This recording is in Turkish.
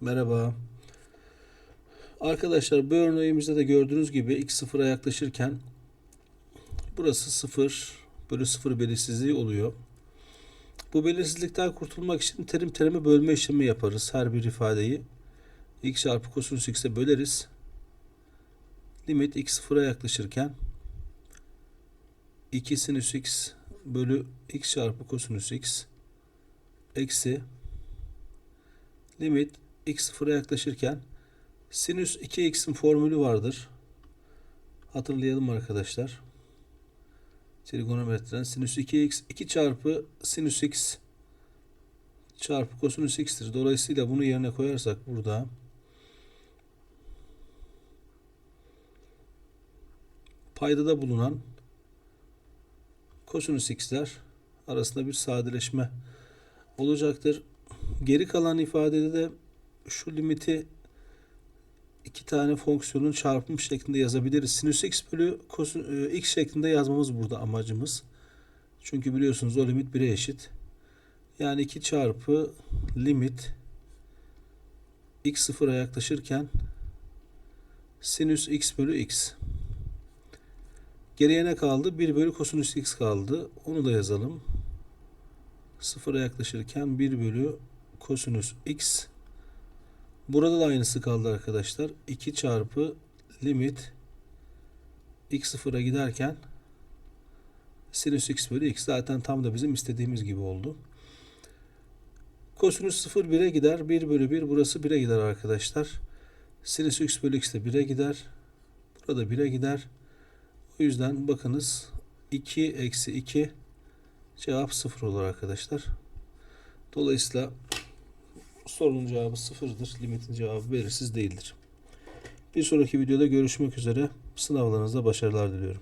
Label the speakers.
Speaker 1: Merhaba. Arkadaşlar bu örneğimizde de gördüğünüz gibi x sıfıra yaklaşırken burası 0 bölü 0 belirsizliği oluyor. Bu belirsizlikten kurtulmak için terim terime bölme işlemi yaparız. Her bir ifadeyi x çarpı kosinüs x'e böleriz. Limit x sıfıra yaklaşırken 2 sinüs x bölü x çarpı kosinüs x eksi limit x sıfıra yaklaşırken sinüs 2x'in formülü vardır. Hatırlayalım arkadaşlar. Trigonometriden sinüs 2x 2 çarpı sinüs x çarpı kosinüs x'tir. Dolayısıyla bunu yerine koyarsak burada paydada bulunan kosinüs x'ler arasında bir sadeleşme olacaktır. Geri kalan ifadede de şu limiti iki tane fonksiyonun çarpımı şeklinde yazabiliriz. Sinüs x bölü kosin, e, x şeklinde yazmamız burada amacımız. Çünkü biliyorsunuz o limit 1'e eşit. Yani 2 çarpı limit x sıfıra yaklaşırken sinüs x bölü x. Geriye ne kaldı? 1 bölü kosinüs x kaldı. Onu da yazalım. Sıfıra yaklaşırken 1 bölü kosinüs x. Burada da aynısı kaldı arkadaşlar. 2 çarpı limit x sıfıra giderken sinüs x bölü x zaten tam da bizim istediğimiz gibi oldu. Kosinüs 0 1'e gider. 1 bölü 1 burası 1'e gider arkadaşlar. Sinüs x bölü x de 1'e gider. Burada 1'e gider. O yüzden bakınız 2 eksi 2 cevap 0 olur arkadaşlar. Dolayısıyla sorunun cevabı sıfırdır. Limitin cevabı belirsiz değildir. Bir sonraki videoda görüşmek üzere. Sınavlarınızda başarılar diliyorum.